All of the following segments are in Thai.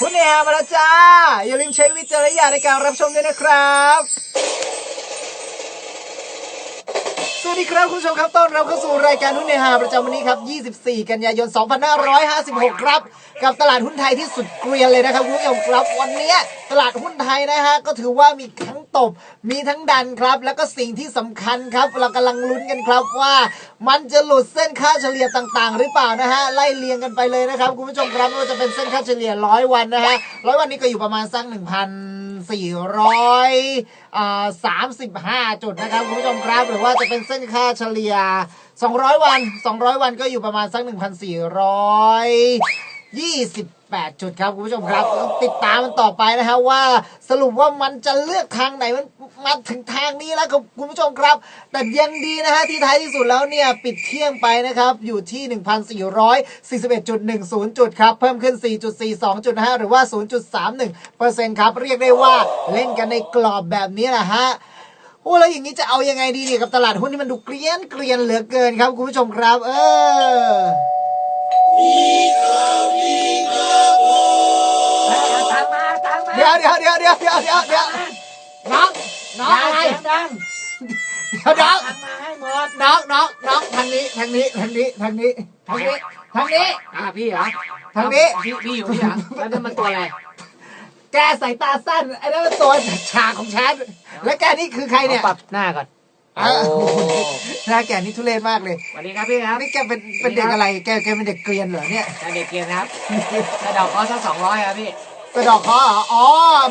คุณเอมาแล้วจ้า อย่าลืมใช้วิจารณญาณในการรับชมด้วยนะครับ สวัสดีครับคุณผู้ชมครับต้อนรับเข้าสู่รายการหุ้นในฮาประจำวันนี้ครับ 24 กันยายน 2556 ครับ กับตลาดหุ้นไทยที่สุดเกรียนเลยนะครับคุณผู้ชมครับวันนี้ตลาดหุ้นไทยนะฮะก็ถือว่ามีทั้ง ตบ มีทั้งดันครับ แล้วก็สิ่งที่สำคัญครับ เรากำลังลุ้นกันครับว่า มันจะหลุดเส้นค่าเฉลี่ยต่างๆ หรือเปล่านะฮะไล่เรียงกันไปเลยนะครับคุณผู้ชมครับไม่ว่าจะเป็นเส้นค่าเฉลี่ยร้อยวันนะฮะร้อยวันนี้ก็อยู่ประมาณสัก1,400อ่า35จุดนะครับคุณผู้ชมครับ หรือว่าจะเป็นเส้นค่าเฉลี่ย 200 วัน 200 วันก็อยู่ประมาณสัก 8 จุดครับคุณผู้ชมครับต้องติดตามมันต่อไปนะฮะว่า สรุปว่ามันจะเลือกทางไหนมันมาถึงทางนี้แล้วครับคุณผู้ชมครับ แต่ยังดีนะฮะที่ท้ายที่สุดแล้วเนี่ยปิดเที่ยงไปนะครับอยู่ที่ 1,441.10 จุดครับเพิ่มขึ้น 4.42จุดนะฮะหรือว่า 0.31%ครับเรียกได้ว่าเล่นกันในกรอบแบบนี้แหละฮะโอ้แล้วอย่างนี้จะเอายังไงดีเนี่ยกับตลาดหุ้นที่มันดูเกลียนเกลียนเหลือเกินครับคุณผู้ชมครับ เออ ดี๋ยวเดี๋ยวเดี๋ยวเดี๋ยวเดี๋ยวเดี๋ยวเดี๋ยวน้องน้องอะไรเสียงดังเดี๋ยวน้องตามมาให้หมดน้องน้องน้องทางนี้ทางนี้ทางนี้ทางนี้ทางนี้ทางนี้อ่าพี่เหรอทางนี้พี่พี่อยู่พี่เหรอแล้วนั่นมันตัวอะไรแกสายตาสั้นไอ้นั่นมันตัวฉากของฉันและแกนี่คือใครเนี่ยปรับหน้าก่อนเออหน้าแกนี่ทุเรศมากเลยสวัสดีครับพี่ครับนี่แกเป็นเป็นเด็กอะไร แกแกเป็นเด็กเกรียนเหรอเนี่ยจะเด็กเกียร์ครับกระดอกคอสักสองร้อยครับพี่ กระดอกคอเหรออ๋อ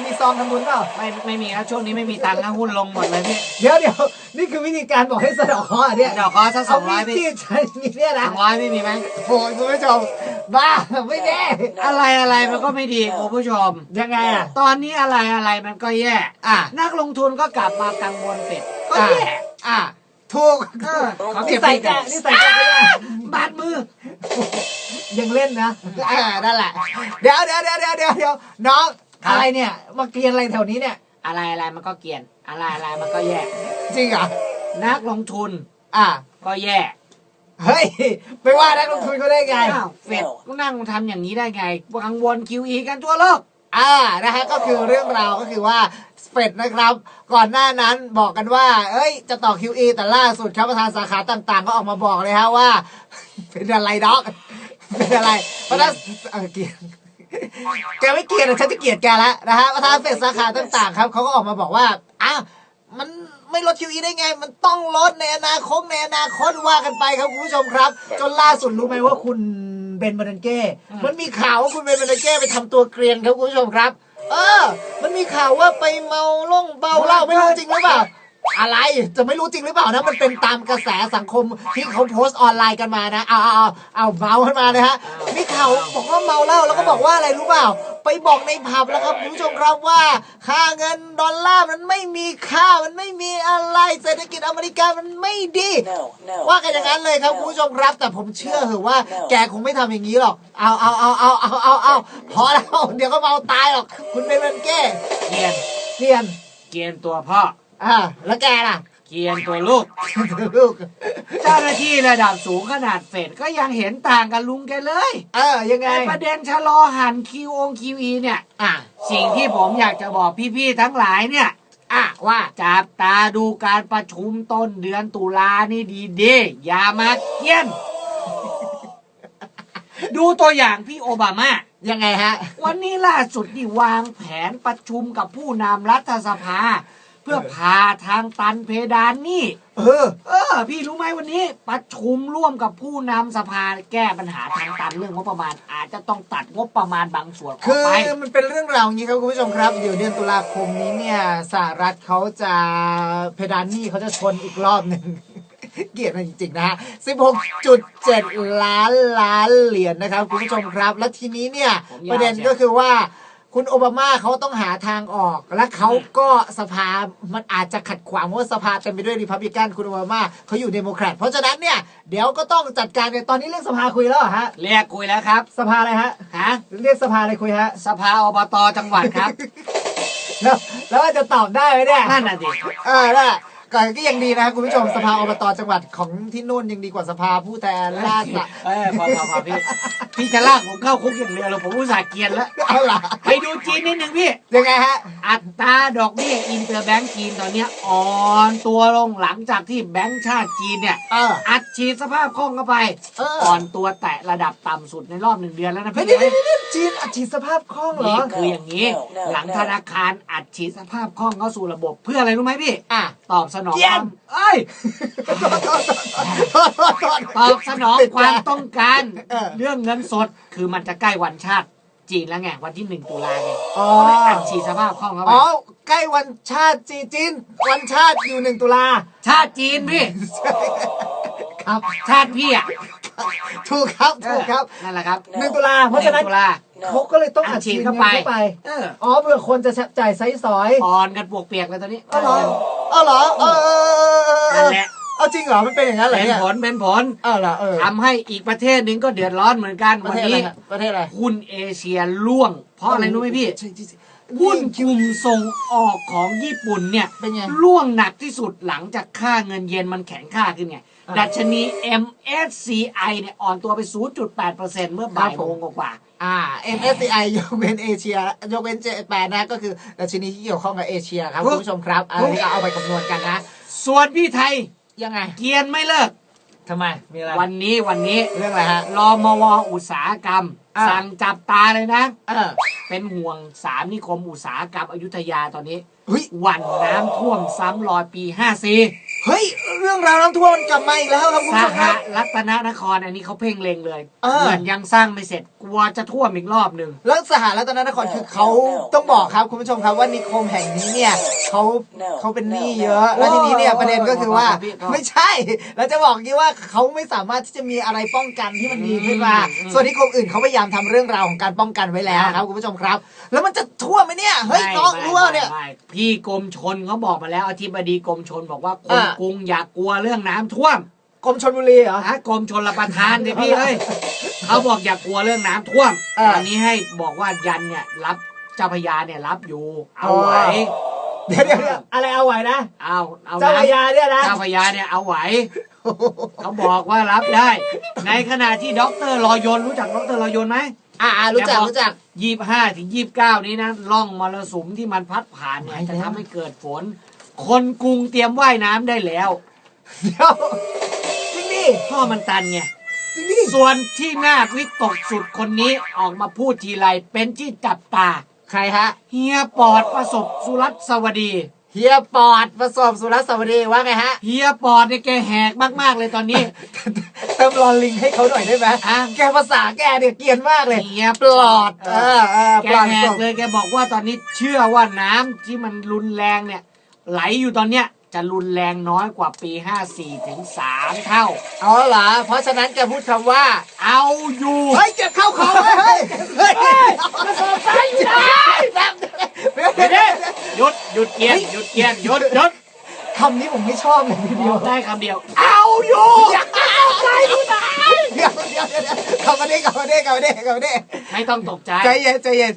มีซองทำบุญเปล่า ไม่ไม่มีครับช่วงนี้ไม่มีตังค์นะหุ้นลงหมดเลยพี่เดี๋ยวเดี๋ยวนี่คือวิธีการบอกให้สะเดอกคออะกเนี่ยระดอกคอสักสองร้อยมีพี่ที่ใช้เนี่ยสนะองร้อยพี่มีไหมโอ้ยคุณผู้ชมบ้าไม่แน่อะไรอะไรมันก็ไม่ดีคุณผู้ชม ยังไงอะ ตอนนี้อะไรอะไรมันก็แย่ อะ นักลงทุนก็กลับมากังวลเป็ดก็อะแย่อะ ถูกเออเขานี่เก็บใส่พี่แกกันนี่ใส่แกไม่ได้บาดมือ ยังเล่นนะอ่านั่นแหละ เดี๋ยวเดี๋ยวเดี๋ยวเดี๋ยวเดี๋ยวเดี๋ยวน้องครับ อะไรเนี่ยมาเกรียนอะไรแถวนี้เนี่ยอะไรอะไรมันก็เกลียน อะไรอะไรมันก็แย่จริงเหรอนักลงทุนอะก็แย่เฮ้ยไปว่านักลงทุนเขาได้ไงอ้าวเฟดก็นั่งทำอย่างนี้ได้ไงกังวล QE กันทั่วโลก อ่านะฮะก็คือเรื่องราวก็คือว่าเฟดนะครับ ก่อนหน้านั้นบอกกันว่า เอ้ย จะต่อ QE แต่ล่าสุดครับประธานสาขาต่าง ๆ ก็ออกมาบอกเลยฮะว่า เป็นอะไรด็อก เป็นอะไรเพราะฉะนั้นเออเกียแกไม่เกลียดฉันจะเกลียดแกแล้วนะฮะประธานเฟดสาขาต่าง ๆ ครับเขาก็ออกมาบอกว่าอ้าวมันไม่ลด QE ได้ไง มันต้องลดในอนาคตในอนาคตว่ากันไปครับคุณผู้ชมครับ จนล่าสุดรู้ไหมว่าคุณ บนบานันเก้อืมมันมีข่าวว่าคุณเบนบานันเก้ไปทำตัวเกรียนครับคุณผู้ชมครับ เออ มันมีข่าวว่าไปเมาล่งเบาเหล้าไม่รู้จริงหรือเปล่า อะไรจะไม่รู้จริงหรือเปล่านะ มันเป็นตามกระแสสังคมที่เขาโพสต์ออนไลน์กันมานะ เอาเอาเอาเอาเมาขึ้นมาเลยฮะมีข่าวบอกว่าเมาเหล้าแล้วก็บอกว่าอะไรรู้เปล่า ไปบอกในผับแล้วครับคุณผู้ชมครับว่า ค่าเงินดอลลาร์มันไม่มีค่ามันไม่มีอะไรเศรษฐกิจอเมริกามันไม่ดี No, no. ว่ากันอย่างนั้นเลยครับคุณผู้ชมครับ แต่ผมเชื่อเหอะว่า แกคงไม่ทำอย่างนี้หรอกเอาเอาเอาเอาเอาเอาเอาพอแล้วเดี๋ยวก็เมาตายหรอกคุณเป็นมันแก้เกลียนเทียนเกลียนตัวพ่อ อ่าแล้วแกล่ะ เกลียนตัวลูก ลูก เจ้าหน้าที่ระดับสูงขนาดเฟดก็ยังเห็นต่างกับลุงแกเลยเออ ยังไง ไอ้ประเด็นชะลอหัน QO QE เนี่ย อะ สิ่งที่ผมอยากจะบอกพี่ๆทั้งหลายเนี่ย อะว่าจับตาดูการประชุมต้นเดือนตุลานี่ดีดีๆอย่ามาเกี้ยน ดูตัวอย่างพี่โอบามา ยังไงฮะ วันนี้ล่าสุดนี่วางแผนประชุมกับผู้นำรัฐสภา เพื่อพาทางตันเพดานนี่ เออ เออ พี่รู้ไหมวันนี้ ประชุมร่วมกับผู้นำสภาแก้ปัญหาทางตันเรื่องงบประมาณ อาจจะต้องตัดงบประมาณบางส่วนออคืกอไป มันเป็นเรื่องราวอย่างนี้ครับคุณผู้ชมครับ เดี๋ยวเดือนตุลาคมนี้เนี่ยสหรัฐเขาจะเพดานหนี้เขาจะชนอีกรอบหนึ่ง เกลียดมันจริงๆนะฮะ 16.7 ล้านล้านเหรียญนะครับคุณผู้ชมครับ แล้วทีนี้เนี่ย ผมยาว ประเด็นใช่ก็คือว่า คุณโอบามาเขาต้องหาทางออก และเขาก็สภา มันอาจจะขัดขวางเพราะว่าสภาเต็มไปด้วยริพับลิกันคุณโอบามาเขาอยู่เดโมแครตเพราะฉะนั้นเนี่ย เดี๋ยวก็ต้องจัดการกันตอนนี้เรียกสภาคุยแล้วเหรอฮะ เรียกคุยแล้วครับ สภาอะไรฮะฮะเรียกสภาอะไรคุยฮะ สภาอบตจังหวัดครับ แล้วแล้วจะตอบได้ไหมเนี่ยนั่นน่ะดิเออได้ก่อนก็ยังดีนะครับคุณผู้ชมสภาอบตจังหวัดของที่นู่นยังดีกว่าสภาผู้แทนราษฎรเออพอพอพอพี่พี่จะลากผมเข้าคุกอย่างเดียวเลยผมอุตส่าห์เกรียนแล้ว เอาล่ะไปดูจีนนิดนึงพี่ ยังไงฮะ อัตราดอกเบี้ยอินเตอร์แบงก์จีนตอนเนี้ยอ่อนตัวลงหลังจากที่แบงก์ชาติจีนเนี่ย เออ อัดฉีดสภาพคล่องเข้าไปเออ อ่อนตัวแตะระดับต่ำสุดในรอบหนึ่งเดือนแล้วนะเฮ้ยพี่เดี๋ยวเดี๋ยวเดี๋ยวจีนอัดฉีดสภาพคล่องเหรนี่อคืออย่างนี้หลังธนาคารอัดฉีดสภาพคล่องเข้าสู่ระบบ เพื่ออะไรรู้ไหมพี่ อะ ตอบสนองเยี่คยวามมเอ้ย ตอบสนองความต้องการเออเรื่องเงินสดคือมันจะใกล้วันชาติจีนแล้วไงวันที่หนึ่งตุลาไงอ๋อก็เลยอัดฉีดสภาพคล่องเข้าไปอ๋อใกล้วันชาติจีนจีนวันชาติอยู่หนึ่งตุลาชาติจีนพี่ครับชาติพี่อะถูกครับถูกครับนั่นแหละครับหนึ่งตุลาเพราะฉะนั้นหงตุลาเขาก็เลยต้องอัดฉีดอัดฉีดเงินเข้าเข้าไปไปเอออ๋อเผื่อคนจะจ่ายไซส์สอยอ่อนกันปวกเปียกเลยตอนนี้อ๋อเหรออ๋อเหรอเออเออเออเออเอนั่นอแหละ เอาจริงเหรอ มันเป็นอย่างนั้นเหรอเป็นเนี่ยผลเป็นผลเออเหรอเออทำให้อีกประเทศหนึ่งก็เดือดร้อนเหมือนกันประวันเทศอะไรนี้ฮะประเทศอะไรหุ้นเอเชียล่วง เพราะอะไรรู้ไหมพี่ใช่ใช่ใช่หุ้นกลุ่มส่งออกของญี่ปุ่นเนี่ยเป็นไง ล่วงหนักที่สุดหลังจากค่าเงินเยนมันแข็งค่าขึ้นไงอ่าดัชนี MSCI เนี่ยอ่อนตัวไป 0.8%เมื่อบ่ายครับผม โมงกว่าอ่า MSCI ยกเว้นเอเชียยกเว้นเจแปนนะ ก็คือดัชนีที่เกี่ยวข้องกับเอเชียครับถูกคุณผู้ชมครับอันนี้ก็เอาไปคำนวณกันนะ ๆส่วนพี่ไทย ยังไง เกรียนไม่เลิกทำไม มีอะไร วันนี้วันนี้เรื่องอะไรฮะรอมวอุตสาหกรรม อ่าสั่งจับตาเลยนะ เออเป็นห่วงสามนิคมอุตสาหกรรมอยุธยาตอนนี้ เฮ้ย หวันน้ำท่วมซ้ำรอยปี 54 เฮ้ย เรื่องราวน้ำท่วมมันกลับมาอีกแล้วครับคุณสผู้ชมหครับ รัตนนครอันนี้เขาเพ่งเล็งเลยเออเขื่อนยังสร้างไม่เสร็จกลัวจะท่วมอีกรอบหนึ่ง แล้วสหรัฐนครคือเขาต้องบอกครับคุณผู้ชมครับว่านิคมแห่งนี้เนี่ยเขาเขาเป็นหนี้เยอะ แล้วทีนี้เนี่ยประเด็นก็คือว่า ไม่ใช่เราจะบอกกี้ว่าเขาไม่สามารถที่จะมีอะไรป้องกันที่มันดีขึ้นมาอืมส่วนนิคมอื่นเขาพยายามทำเรื่องราวของการป้องกันไว้แล้วครับคุณผู้ชมครับ แล้วมันจะท่วมไหมเนี่ยเฮ้ยไม่น้องไม่รู้ว่าเนี่ย ไม่ไม่พี่กรมชนเขาบอกมาแล้วอธิบดีกรมชนบอกว่าคนอ่ากรุงอย่ากลัวเรื่องน้ำท่วมกรมชนบุรีเหรอฮะกรมชนรับประทานเนี่ยพี่เอ้ยเขาบอกอย่ากลัวเรื่องน้ำท่วมเออตอนนี้ให้บอกว่ายันเนี่ยรับเจ้าพระยาเนี่ยรับอยู่เอาไหวเดี๋ยวเดี๋ยวเดี๋ยวอะไรเอาไหวนะเอาเอาเจ้าพระยาเนี่ยนะเจ้าพระยาเนี่ยเอาไหวเขาบอกว่ารับได้ ในขณะที่ด็อกเตอร์รอยนรู้จักด็อกเตอร์รอยนไหมอ่าอ่ารู้จักรู้จักยี่ห้าถึงยี่บเก้านี้นะล่องมรสุมที่มันพัดผ่านเนี่ยไปแล้วจะทำให้เกิดฝน คนกรุงเตรียมว่ายน้ำได้แล้ว เดี๋ยวจริงดิท่อมันตันไง จริงดิส่วนที่น่าวิตกสุดคนนี้ออกมาพูดทีไรเป็นที่จับตา ใครฮะ เฮียปอดประสบสุรัตน์สวัสดี เฮียปอดประสบสุรสวัสดีว่าไงฮะ เฮียปอดเนี่ยแกแหกมากๆเลยตอนนี้ เติมรอลิงให้เขาหน่อยได้ไหมอะ แกภาษาแกเนี่ยเกรียนมากเลยเฮียปลอดเออเออแกปลอดแหศกพเลยแกบอกว่าตอนนี้เชื่อว่าน้ำที่มันรุนแรงเนี่ย ไหลอยู่ตอนเนี้ยจะรุนแรงน้อยกว่าปี 54 ถึง 3 เท่าอ๋อเหรอ เพราะฉะนั้นแกพูดคำว่า เอาอยู่ เฮ้ยเจ็บเข้าคอเฮ้ยเฮ้ยเฮ้ยกระสอบทรายอยู่ไหนเดี๋ยวเดี๋เดี๋ยยววหยุดหยุดเกียนหยุดเกียนหยุดหยุดคำนี้ผมไม่ชอบเลยทีเดีเดียยววได้คำเดียว เอาอยู่เอาใจอยู่ไหนเดี๋ยวเดี๋ยวเดี๋ยวกลับมาดิกลับมาดิกลับมาดิกลับมาดิไม่ต้องตกใจใจเย็นใจเย็น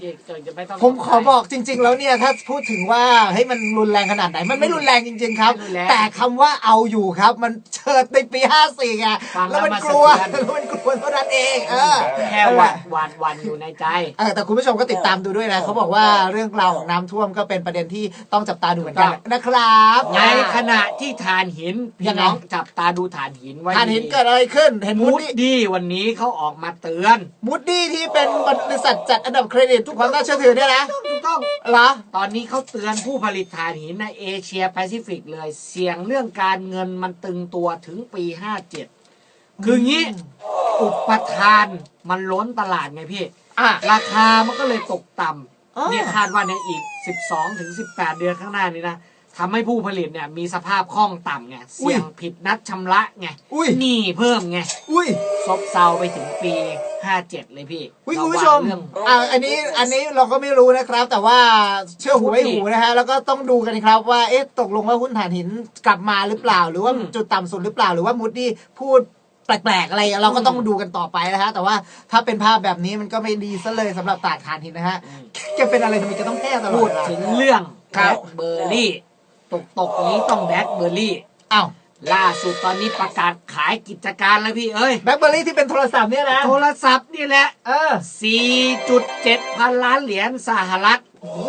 จะไม่ต้องตกใจผมขอบอกจริง ๆ แล้วเนี่ยถ้าพูดถึงว่าให้ยมันรุนแรงขนาดไหน มันไม่รุนแรงจริง ๆ ครับ ไม่รุนแรงแต่คำว่าเอาอยู่ครับ มันเชิดในปี 54ไงฟังแล้แล้ววมันมันกลัวสะเทือน แล้วมันกลัว เท่านั้นเองเออแค่หวัดหวัดหวันอยู่ในใจ เออแต่คุณผู้ชมก็ติดตามดูด้วยนะเขาบอกว่าเรื่องราวของน้ำท่วมก็เป็นประเด็นที่ต้องจับตาดูเหมือนกันนะครับในขณะที่ฐานหินพี่ยังไงน้องจับตาดูฐานหินไว้ท่านเห็นดีเกิดอะไรขึ้นเห็นมูมูดดดี้ดี้วันนี้เขาออกมาเตือนมูดดี้ที่เป็นบริษัทจัดอันดับเครดิตทุกความน่าเชื่อถือเนี่ยนะถูกต้องเหรอตอนนี้เขาเตือนผู้ผลิตถ่านหินในเอเชียแปซิฟิกเลยเสี่ยงเรื่องการเงินมันตึงตัวถึงปี 57 คืองี้อุปทานมันล้นตลาดไงพี่ อะ ราคามันก็เลยตกต่อ๋อำเนี่ยคาดว่าในอีก 12ถึง18 เดือนข้างหน้านี้นะทำให้ผู้ผลิตเนี่ยมีสภาพคล่องต่ำไงเสี่ยงผิดนัดชำระไงอุ้ย หนี้เพิ่มไงอุ้ย ซบเซาไปถึงปี 57 เลยพี่อุ้ยระคุณวัผู้งชมเรื่อง อ่า อันนี้ อันนี้เราก็ไม่รู้นะครับ แต่ว่าเชื่อหูไม่หูนะฮะ แล้วก็ต้องดูกันครับว่า เอ๊ะ ตกลงว่าหุ้นฐานหินกลับมาหรือเปล่า หรือว่าอืม จุดต่ำสุดหรือเปล่า หรือว่ามูดดี้พูด แปลกๆอะไรเราก็ต้องดูกันต่อไปนะฮะ แต่ว่าถ้าเป็นภาพแบบนี้มันก็ไม่ดีซะเลยสำหรับตลาดฐานหินนะฮะแกเป็นอะไรทำไมแกต้องแก้ตลอพูดดเวลาถึงเรื่องครับ แบล็คเบอร์รี่ ตกตกๆนี้ต้องแบล็คเบอร์รี่ อ้าวล่าสุดตอนนี้ประกาศขายกิจการแล้วพี่เอ้ย แบล็คเบอร์รี่ที่เป็นโทรศัพท์เนี่ยนะโทรศัพท์นี่แหละ เออ 4.7 พันล้านเหรียญสหรัฐ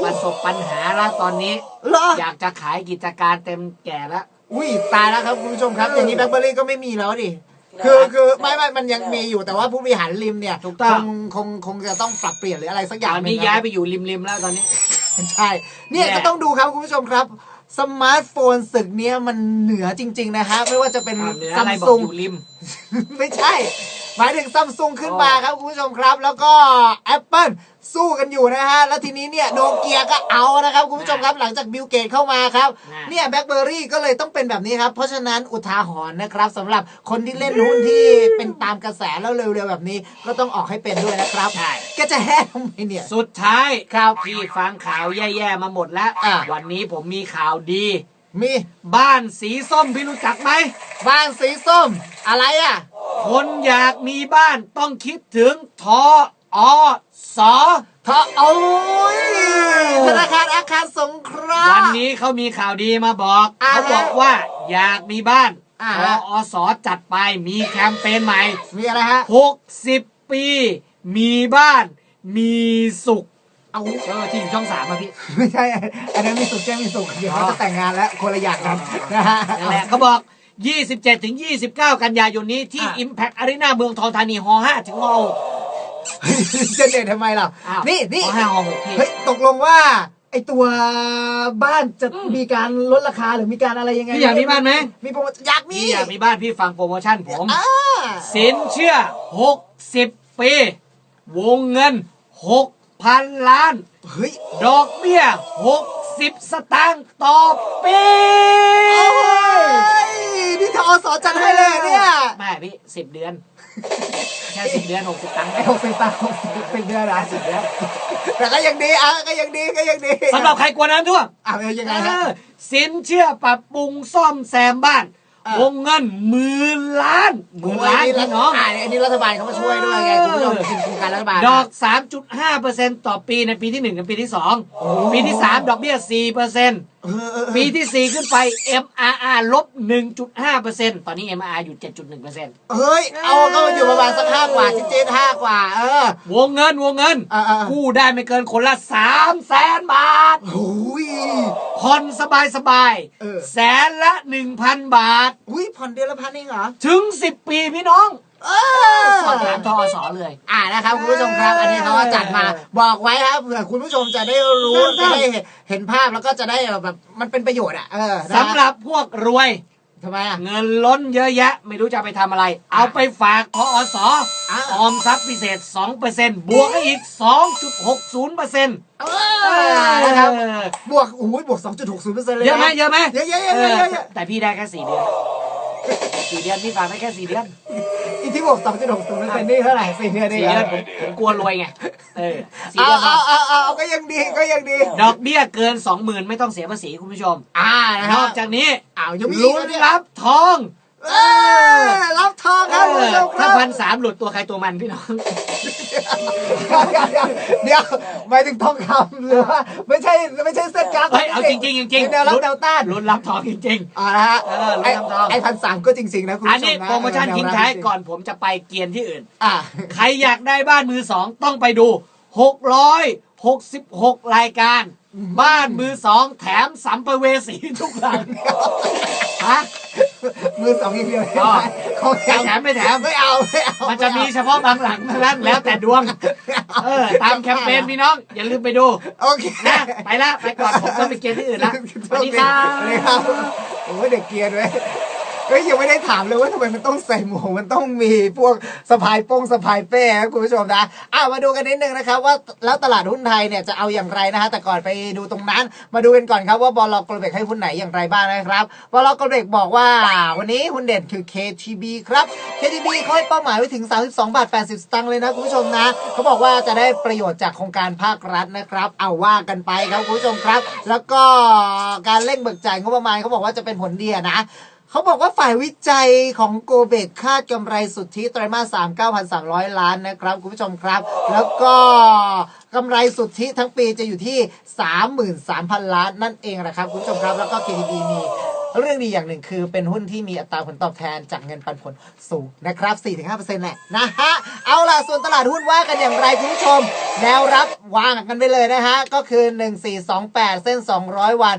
ประสบปัญหาแล้วตอนนี้ เหรออยากจะขายกิจการเต็มแก่แล้ว อุ้ยตายแล้วครับคุณผู้ชมครับ อย่างนี้แบล็คเบอร์รี่ก็ไม่มีแล้วดิ คือคือไม่ไม่มันยังมีอยู่แต่ว่าผู้บริหารริมเนี่ยถูกต้อง คงคงคงจะต้องปรับเปลี่ยนหรืออะไรสักอตย่างอนหนึ่นี้งย้ายนะไปอยู่ริมๆแล้วตอนนี้ ใช่เนี่ยแย่ก็ต้องดูครับคุณผู้ชมครับสมาร์ทโฟนศึกเนี้ยมันเหนือจริง ๆ นะฮะไม่ว่าจะเป็นอ่าเหนือซัอะไรมบอกซุง อยู่ริม ไม่ใช่ หมายถึงซัมซุงขึ้นมาครับ คุณผู้ชมครับ แล้วก็ Apple สู้กันอยู่นะฮะ แล้วทีนี้เนี่ยโนเกียก็เอานะครับ คุณผู้ชมครับหลังจากบิลเกตเข้ามาครับนะเนี่ยแบล็คเบอร์รี่ก็เลยต้องเป็นแบบนี้ครับ เพราะฉะนั้นอุทาหรณ์นะครับสำหรับคนที่เล่นหุ้นที่เป็นตามกระแสแล้วเร็วๆแบบนี้ ก็ต้องออกให้เป็นด้วยนะครับใช่แกจะแห้ทำไมเนี่ย สุดท้ายครับพี่ฟังข่าวแย่ๆมาหมดแล้วอะวันนี้ผมมีข่าวดีมีบ้านสีส้มพี่รู้จักไหมบ้านสีส้ม อะไรอะ คนอยากมีบ้านต้องคิดถึงทอ อสอทอโอ้ยธนาคารอาคารสงเคราะห์ วันนี้เขามีข่าวดีมาบอกอ่าเขาบอกว่าอยากมีบ้านอ่า ทออสอจัดไปมีแคมเปญใหม่ มีอะไรฮะ60 ปี มีบ้าน มีสุข เอาเออที่อยู่ช่องสามอะพี่ ไม่ใช่ อันนั้นมีสุขแจ้งมีสุขเดี๋ยวเขาจะแต่งงานแล้วคนละอย่างกันนะฮะ นั่นแหละเขาบอก 27 ถึง 29 กันยายนนี้ที่ อะ Impact Arena เมืองทองธานีฮ5ถึงฮ6 จะเด็ดทำไมล่ะอ้าวนี่นี่ฮ5ฮ6พี่ เฮ้ยตกลงว่า ไอตัวบ้านจะมีการลดราคาหรือมีการอะไรยังไงพี่อยากมีบ้านไหม มีโปรโมชั่นอยากมีพี่อยากมีบ้านพี่ฟังโปรโมชั่นผม อ่าสินเชื่อ 60 ปี วงเงิน 6,000 ล้าน เฮ้ย ดอกเบี้ย 60 สตางค์ต่อปีโอ้ยนี่ทอสอจัดให้เลยเนี่ย ไม่พี่ 10 เดือน แค่10เดือน60ตังค์ไอหกสิบตังค์หกสิบเดือนนะ10เดือนแต่ก็ยังดีอะก็ยังดีก็ยังดีสำหรับใครกลัวน้ำท่วมอะเป็นยังไงฮะเออสินเชื่อปรับปรุงซ่อมแซมบ้านอะวงเงินหมื่นล้านหมื่นล้านโอ้ยพี่น้องอะอันนี้รัฐบาลเขามาช่วยด้วยไงคุณผู้ชมเป็นโครงการรัฐบาลดอก 3.5%ต่อปีในปีที่ 1 กับปีที่โอ้2ปีที่ 3 ดอกเบี้ย4%เออเออเออปีที่4ขึ้นไป MRR ลบ1.5%ตอนนี้ MRR อยู่7.1%เฮ้ย เอาก็อยู่ประมาณสักห้ากว่าเจ๊ห้ากว่า เออ วงเงินวงเงินเออเออกู้ได้ไม่เกินคนละ3แสนบาทโอ้ยผ่อนสบายสบายๆเออแสนละ1,000บาทอุ้ยผ่อนเดือนละพันเองเหรอ ถึง10ปีพี่น้อง เอสอบถามทอสอเลย อ่านะครับคุณผู้ชมครับ อันนี้เขาก็จัดมาบอกไว้ครับเผื่อคุณผู้ชมจะได้รู้ครัจะบได้เห็นภาพแล้วก็จะได้แบบมันเป็นประโยชน์อะเออนะสำหรับพวกรวยทำไมอะเงินล้นเยอะแยะ ไม่รู้จะเอาไปทำอะไร เอาไปฝากทอสออะออมทรัพย์พิเศษ 2%บวกให้อีก 2.60%เออนะครับบวกโอ้ยบวก 2.60เปอร์เซ็นต์เลยนเยอะไหมเยอะไหมเยอะเยอะเยอะเยอะเยอะเยอะแต่พี่ได้แค่สี่เดือน สี่เดือนพี่ฝากได้แค่สี่เดือนอีที่บวก2.60เปอร์เซ็นต์นี่เท่าไหร่สี่เดือนเอสี่งเดือนเหผรอมผมกลัวรวยไงเออสี่เอาเดือนพเอาอเอาเอาก็ยังดีก็ยังดี ดอกเบี้ยเกิน20,000ไม่ต้องเสียภาษีคุณผู้ชมอ่านะคนรัอบกจากนี้อ้าวยังมีอีกลุ้นเหรอเนี่ย รับทอง เออรับทองครับคุณผู้ชมคถ้ารับพันสามหลุดตัวใครตัวมันพี่น้อง เดี๋ยวหมายถึงทองคำหรือว่าไม่ใช่ไม่ใช่เส้นกราฟเฮ้ยเอาจริงๆจริงเป็นแนวรับแนวต้านลุ้นรับทองจริงอ่านะฮะเออลุ้นไอ้รับทอง ไอ้พันสามก็จริง ๆ นะคุณๆ อันผู้ชนี้มนะโปรโมชั่นแวทิ้งรับท้ายจริๆก่อนผมจะไปเกียนที่อื่น อ่าใครอยากได้บ้านมือสองต้องไปดู 666 รายการ บ้านมือสองแถมสัมภเวสีทุกหลังฮะ มือสองอย่างเดียวอ๋อของไม่แถมไม่แถมไม่เอาไม่เอามันจะมีเฉพาะบางหลังเท่านั้นแล้วแต่ดวง เออ ตามแคมเปญพี่น้อง อย่าลืมไปดู โอเคนะไปละไปก่อนผมต้องไปเกียนที่อื่นละสวัสดีครัสวัสดีครับบโอ้ยเด็กเกียร์ด้วย เฮ้ยยังไม่ได้ถามเลยว่าทำไมมันต้องใส่หมวกมันต้องมีพวกสะพายโป้งสะพายเป้ครับคุณผู้ชมนะอะมาดูกันนิดนึงนะครับว่าแล้วตลาดหุ้นไทยเนี่ยจะเอาอย่างไรนะฮะแต่ก่อนไปดูตรงนั้น มาดูกันก่อนครับว่าบอลลกลเบกให้หุ้นไหนอย่างไรบ้างนะครับบอลลกลเบกบอกว่า วันนี้หุ้นเด่นคือ KTB ครับ KTB เขาให้เป้าหมายไว้ถึง 32 บาท 80 สตางค์เลยนะคุณผู้ชมนะเขาบอกว่าจะได้ประโยชน์จากโครงการภาครัฐนะครับ เอาว่ากันไปครับคุณผู้ชมครับ แล้วก็การเร่งเบิกจ่ายงบประมาณเขาบอกว่าจะเป็นผลดีนะ เขาบอกว่าฝ่ายวิจัยของโกเบกคาดกำไรสุทธิไตรมาสสาม9,300ล้านนะครับ คุณผู้ชมครับ แล้วก็กำไรสุทธิทั้งปีจะอยู่ที่33,000ล้านนั่นเองนะครับ คุณผู้ชมครับ แล้วก็ KTB มี เรื่องดีอย่างหนึ่งคือเป็นหุ้นที่มีอัตราผลตอบแทนจากเงินปันผลสูงนะครับ 4-5%แหละนะฮะ เอาล่ะ ส่วนตลาดหุ้นว่ากันอย่างไรคุณผู้ชม แนวรับวางกันไปเลยนะฮะ ก็คือ 1428 เส้น 200 วัน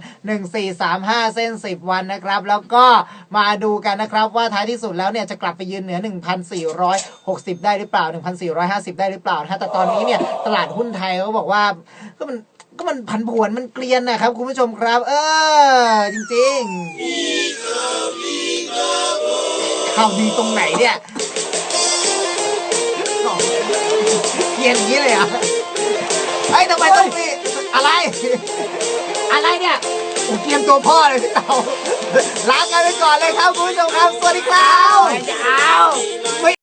1435 เส้น 10 วันนะครับ แล้วก็มาดูกันนะครับว่าท้ายที่สุดแล้วเนี่ยจะกลับไปยืนเหนือ 1,460 ได้หรือเปล่า 1,450 ได้หรือเปล่านะฮะแต่ตอนนี้เนี่ยตลาดหุ้นไทยเขาบอกว่าก็มัน ก็มันผันผวนมันเกลียนนะครับ คุณผู้ชมครับ เออ จริงๆข่าวดีตรงไหนเนี่ยเกลียนอย่างนี้เลยเหรอะเฮ้ยทำไมต้องมีอะไร อะไรเนี่ยโอ้เกลียนตัวพ่อเลยพี่เต๋าลากันไปก่อนเลยครับคุณผู้ชมครับ สวัสดีครับ ไม่เอา